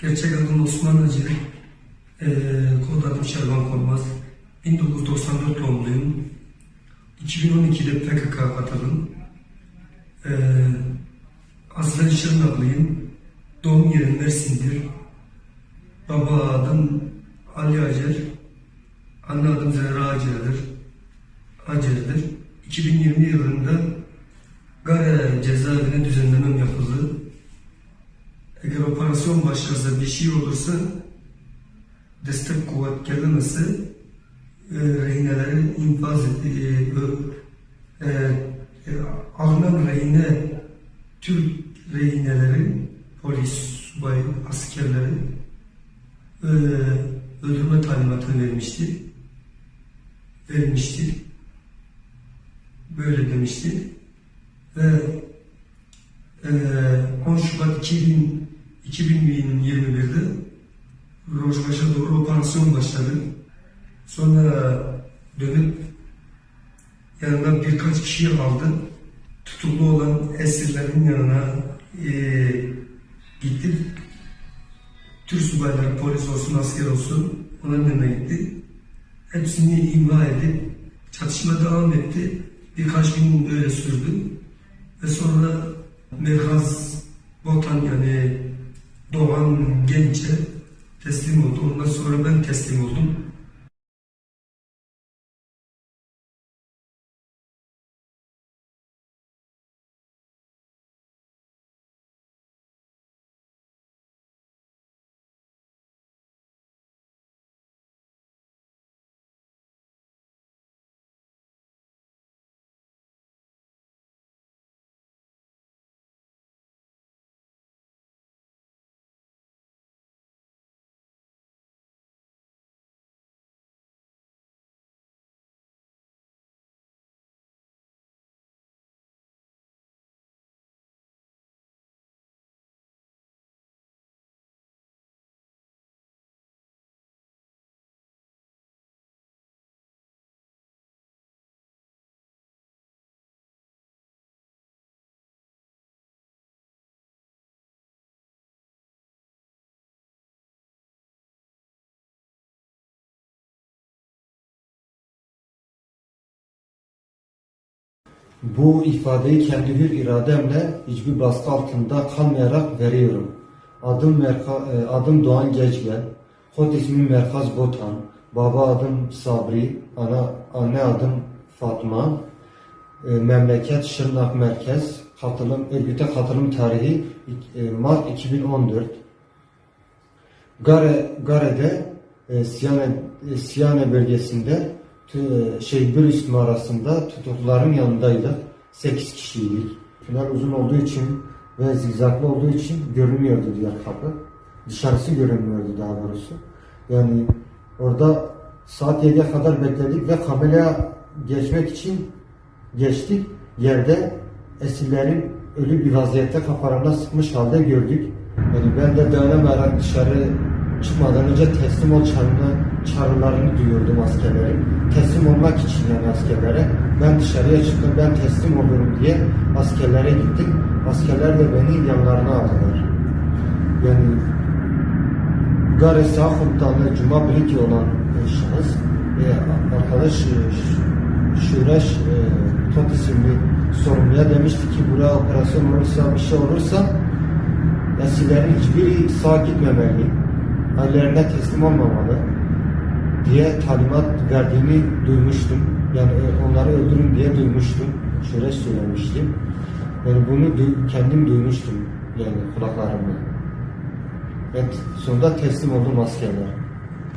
Gerçek adım Osman Hacı. Ee, kod adım Şervan Korkmaz. 1994 doğumluyum. 2012'de PKK katıldım. Ee, aslen Şırnaklıyım. Doğum yerim Mersin'dir. Baba adım Ali Acer. Anne adım Zehra Acer'dir. Acer'dir. 2020 yılında Gare cezaevine düzenlemem yapıldı. Başlarsa bir şey olursa destek kuvvet gelmesi e, rehineleri infaz et, e, e, e, alınan rehine Türk rehineleri polis, subay, askerleri e, öldürme talimatını vermişti. Vermişti. Böyle demişti. Ve e, 10 Şubat 2000, 2021'de Rojbaş'a doğru operasyon başladı. Sonra dönüp yanına birkaç kişi aldı. Tutuklu olan esirlerin yanına e, gitti. Türk subayları polis olsun, asker olsun onların yanına gitti. Hepsini imha edip çatışma devam etti. Birkaç gün böyle sürdü. Ve sonra Merhaz Botan yani Doğan Genç'e teslim oldu. Ondan sonra ben teslim oldum. Bu ifadeyi kendi hür irademle hiçbir baskı altında kalmayarak veriyorum. Adım, Merka, e, adım Doğan Geçben, kod ismim Merkaz Botan, baba adım Sabri, ana, anne adım Fatma, e, memleket Şırnak Merkez, katılım, örgüte katılım tarihi e, Mart 2014. Gare, Gare'de e, Siyane, Siyane bölgesinde şey Brüs mağarasında tutukluların yanındaydık. 8 kişiydik. Tünel uzun olduğu için ve zigzaglı olduğu için görünmüyordu diğer kapı. Dışarısı görünmüyordu daha doğrusu. Yani orada saat 7'ye kadar bekledik ve kameraya geçmek için geçtik. Yerde esirlerin ölü bir vaziyette kafalarına sıkmış halde gördük. Yani ben de dayanamayarak dışarı çıkmadan önce teslim ol çağrına, çağrılarını duyuyordum askerlerin. Teslim olmak için yani askerlere. Ben dışarıya çıktım, ben teslim olurum diye askerlere gittim. Askerler de beni yanlarına aldılar. Yani Gare Komutanı Cuma Biliki olan e, şahıs e, arkadaş e, Şureş e, Tot isimli sorumluya demişti ki buraya operasyon olursa bir şey olursa esirlerin hiçbiri sağ gitmemeli, ailelerine teslim olmamalı diye talimat verdiğini duymuştum. Yani e, onları öldürün diye duymuştum. Şöyle söylemiştim. Yani bunu du- kendim duymuştum yani kulaklarımla. Ben t- sonunda teslim oldum askerlere.